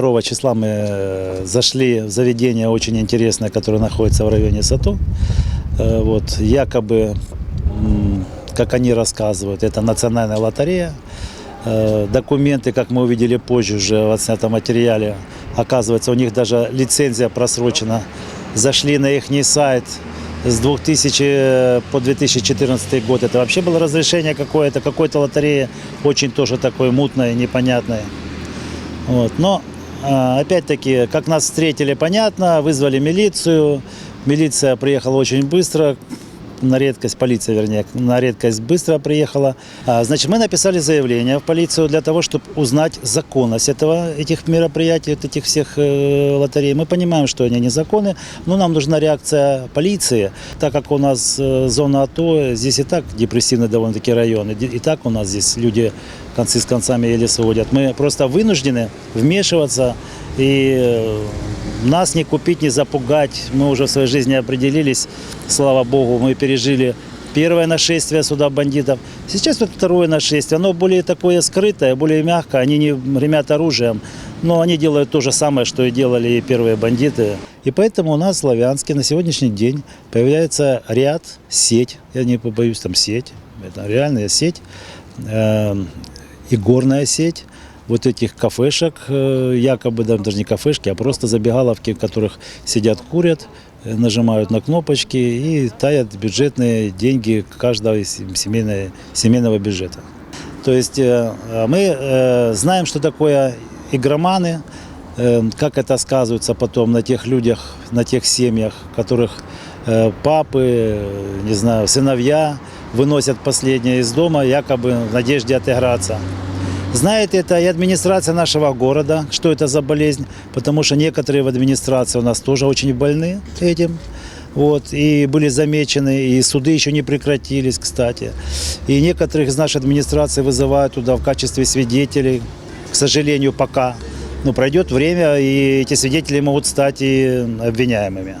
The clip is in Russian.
2 числа мы э, зашли в заведение очень интересное, которое находится в районе Сату. Э, Вот, якобы, как они рассказывают, это национальная лотерея. Э, Документы, как мы увидели позже уже в отснятом материале, оказывается, у них даже лицензия просрочена. Зашли на их сайт с 2000 по 2014 год. Это вообще было разрешение какое-то, какой-то лотереи, очень тоже такое мутное, непонятное. Вот. Но опять-таки, как нас встретили, понятно, вызвали милицию. Милиция приехала очень быстро, на редкость, полиция, вернее, на редкость быстро приехала. А, Значит, мы написали заявление в полицию для того, чтобы узнать законность этого, этих мероприятий, вот этих всех э, лотерей. Мы понимаем, что они незаконны, но нам нужна реакция полиции, так как у нас э, зона АТО, здесь и так депрессивный довольно-таки район, и так у нас здесь люди концы с концами еле сводят. Мы просто вынуждены вмешиваться и э, нас не купить, не запугать. Мы уже в своей жизни определились, слава богу, мы пережили первое нашествие сюда бандитов. Сейчас вот второе нашествие, оно более такое скрытое, более мягкое. Они не гремят оружием, но они делают то же самое, что и делали и первые бандиты. И поэтому у нас в Славянске на сегодняшний день появляется ряд, сеть, я не побоюсь, там сеть, это реальная сеть, э, горная сеть вот этих кафешек, э, якобы да, даже не кафешки, а просто забегаловки, в которых сидят, курят, э, нажимают на кнопочки и таят бюджетные деньги каждого из семейной- семейного бюджета. То есть э, мы э, знаем, что такое игроманы, как это сказывается потом на тех людях, на тех семьях, которых папы, не знаю, сыновья выносят последнее из дома, якобы в надежде отыграться. Знает это и администрация нашего города, что это за болезнь, потому что некоторые в администрации у нас тоже очень больны этим. Вот, и были замечены, и суды еще не прекратились, кстати. И некоторых из нашей администрации вызывают туда в качестве свидетелей, к сожалению, пока. Но пройдет время, и эти свидетели могут стать и обвиняемыми.